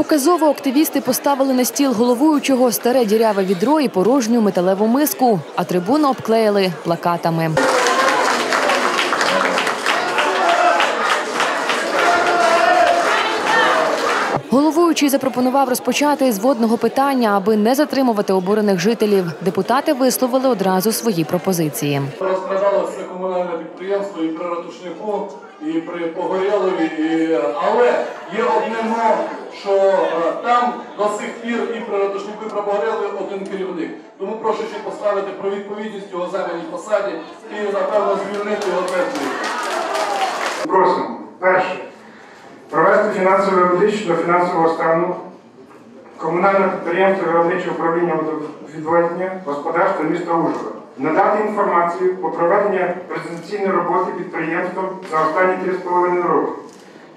Показово активісти поставили на стіл головуючого старе діряве відро і порожню металеву миску, а трибуну обклеїли плакатами. Головуючий запропонував розпочати з водного питання, аби не затримувати обурених жителів. Депутати висловили одразу свої пропозиції. Розкрадалося це комунальне підприємство і при Ратушнику, і при Погорєлові, і... але є одне но, що е, там до сих пір і при Ратушнику, і при Погорєлові один керівник. Тому прошу ще поставити про відповідність його займаній посаді і, напевно, звільнити його теж. Просимо, перше, фінансовий аудит щодо фінансового стану комунального підприємства виробничого управління водовідведення господарства міста Ужгород. Надати інформацію по проведенню презентаційної роботи підприємством за останні 3,5 роки.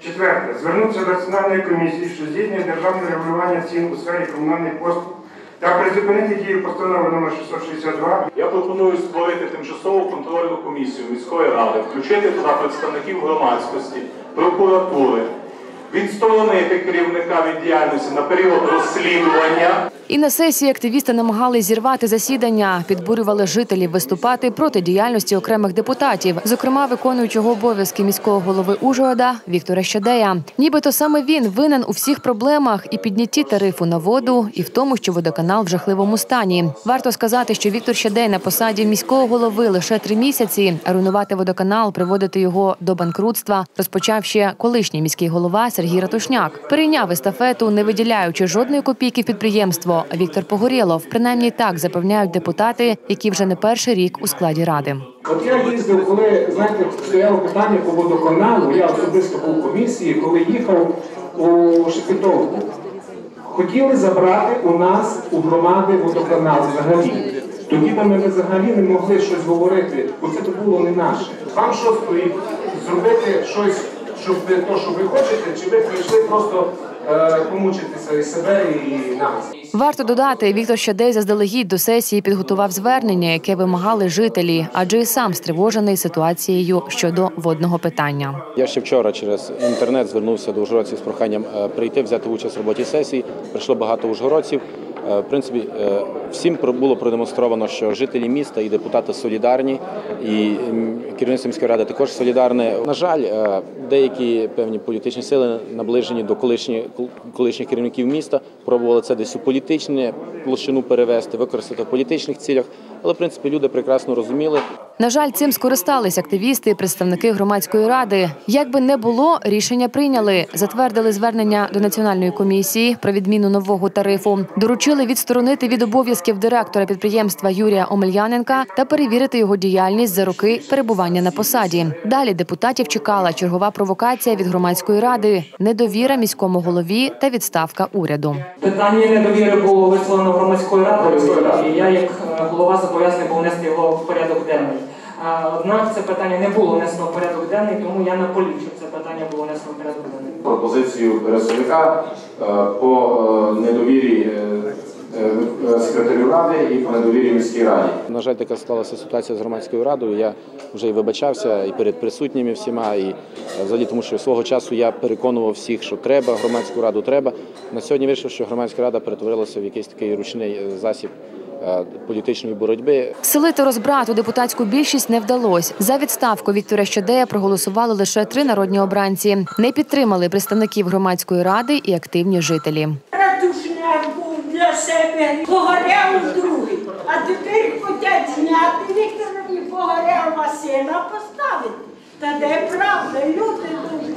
Четверте. Звернутися до Національної комісії, що здійснює державне регулювання цін у сфері комунальних послуг та призупинити дію постанови номер 662 Я пропоную створити тимчасову контрольну комісію міської ради, включити туди представників громадськості, прокуратури, відсторонити керівника від діяльності на період розслідування. І на сесії активісти намагались зірвати засідання, підбурювали жителів виступати проти діяльності окремих депутатів, зокрема виконуючого обов'язки міського голови Ужгорода Віктора Щадея. Нібито саме він винен у всіх проблемах і піднятті тарифу на воду, і в тому, що водоканал в жахливому стані. Варто сказати, що Віктор Щадей на посаді міського голови лише три місяці, а руйнувати водоканал, приводити його до банкрутства, розпочав ще колишній міський голова Сергій Ратушняк. Перейняв естафету, не виділяючи жодної копійки в підприємство. Віктор Погорєлов, принаймні так запевняють депутати, які вже не перший рік у складі ради. От я їздив, коли знаєте, стояло питання по водоканалу, я особисто був комісії, коли їхав у Шепетовку. Хотіли забрати у нас у громади водоканал взагалі. Тоді би ми взагалі не могли щось говорити, бо це було не наше. Вам що стоїть зробити щось, щоб то, що ви хочете, чи ви прийшли просто помучитися і себе, і нас. Варто додати, Віктор Щадей заздалегідь до сесії підготував звернення, яке вимагали жителі, адже і сам стривожений ситуацією щодо водного питання. Я ще вчора через інтернет звернувся до ужгородців з проханням е, прийти, взяти участь в роботі сесії. Прийшло багато ужгородців. Е, В принципі, е, всім було продемонстровано, що жителі міста і депутати солідарні, і керівництво міської ради також солідарне. На жаль, е, деякі певні політичні сили наближені до колишніх колишніх керівників міста пробували це десь у політичну площину перевести, використати в політичних цілях. Але в принципі люди прекрасно розуміли, На жаль, цим скористались активісти і представники громадської ради. Як би не було, рішення прийняли, затвердили звернення до національної комісії про відміну нового тарифу, доручили відсторонити від обов'язків директора підприємства Юрія Омельяненка та перевірити його діяльність за роки перебування на посаді. Далі депутатів чекала чергова провокація від громадської ради, недовіра міському голові та відставка уряду. Питання недовіри було висловлено Громадською радою, і я як е, голова зобов'язаний був внести його в порядок денний. Однак це питання не було внесено в порядок денний, тому я наполіг, щоб це питання було внесено в порядок денний. пропозицію Березовика е, по е, недовірі е, е, секретарю ради і по недовірі міській раді. На жаль, така склалася ситуація з громадською радою. Я вже і вибачався і перед присутніми всіма, і е, взагалі тому, що свого часу я переконував всіх, що треба громадську раду треба. На сьогодні вирішив, що громадська рада перетворилася в якийсь такий ручний е, засіб е, політичної боротьби. Селити розбрат у депутатську більшість не вдалося. За відставку Віктора Щадея проголосували лише три народні обранці. Не підтримали представників громадської ради і активні жителі. Себе Погоряв другий, а тепер хочуть зняти Вікторові а сина поставити. Та де правда, люди добрі,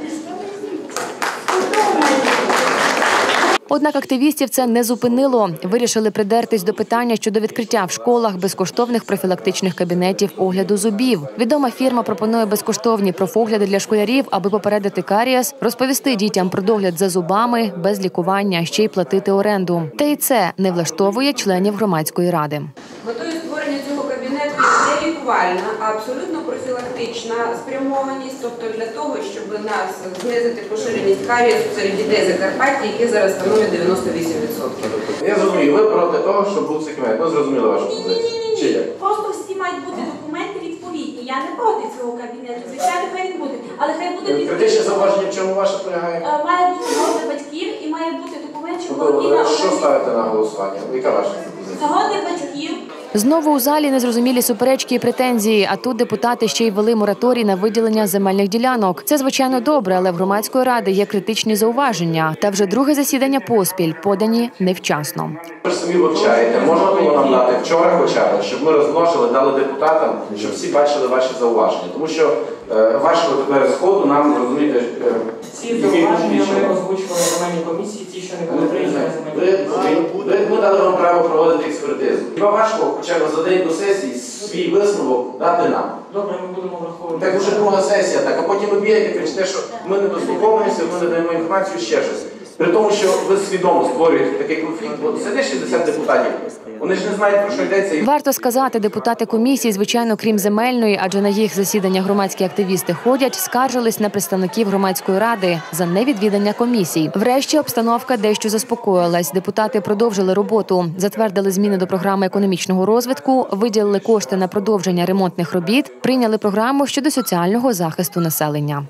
Однак активістів це не зупинило. Вирішили придертись до питання щодо відкриття в школах безкоштовних профілактичних кабінетів огляду зубів. Відома фірма пропонує безкоштовні профогляди для школярів, аби попередити карієс, розповісти дітям про догляд за зубами без лікування, ще й платити оренду. Та й це не влаштовує членів громадської ради. Метою створення цього кабінету є не лікувальна, а абсолютно профілактична спрямованість, тобто для того, щоб нас знизити поширеність карієсу серед дітей Закарпаття, які зараз становить 98%. Я зрозумів, ви проти того, щоб був цей кабінет. Ми зрозуміли вашу позицію. Чи як? Просто всі мають бути документи відповідні. Я не проти цього кабінету. Звичайно, хай він буде. Але хай буде Критичне відповідні. зауваження в чому ваше полягає? Е, Має бути згода батьків і має бути документ Тобто, ви що ставите на голосування? Яка ваша позиція? Згоди батьків Знову у залі незрозумілі суперечки і претензії. А тут депутати ще й ввели мораторій на виділення земельних ділянок. Це звичайно добре, але в громадської ради є критичні зауваження. Та вже друге засідання поспіль подані невчасно. Ви самі вивчаєте, можна було нам дати вчора хоча б, щоб ми розмножили, дали депутатам, щоб всі бачили ваші зауваження. Тому що вашого тепер сходу нам розумієте. е, Ці зауваження ми озвучували земельній комісії, ті, що не були прийняті на земельній ми дали вам право проводити експертизу. Хіба важко хоча б за день до сесії свій висновок дати нам. Добре, ми будемо враховувати. Так вже друга сесія, так, а потім ви бігаєте, кричите, що ми не дослуховуємося, ми не даємо інформацію ще щось. При тому, що ви свідомо створюєте такий конфлікт, бо сидить 60 депутатів, вони ж не знають, про що йдеться. Варто сказати, депутати комісії, звичайно, крім земельної, адже на їх засідання громадські активісти ходять, скаржились на представників громадської ради за невідвідання комісій. Врешті обстановка дещо заспокоїлась. Депутати продовжили роботу, затвердили зміни до програми економічного розвитку, виділили кошти на продовження ремонтних робіт, прийняли програму щодо соціального захисту населення.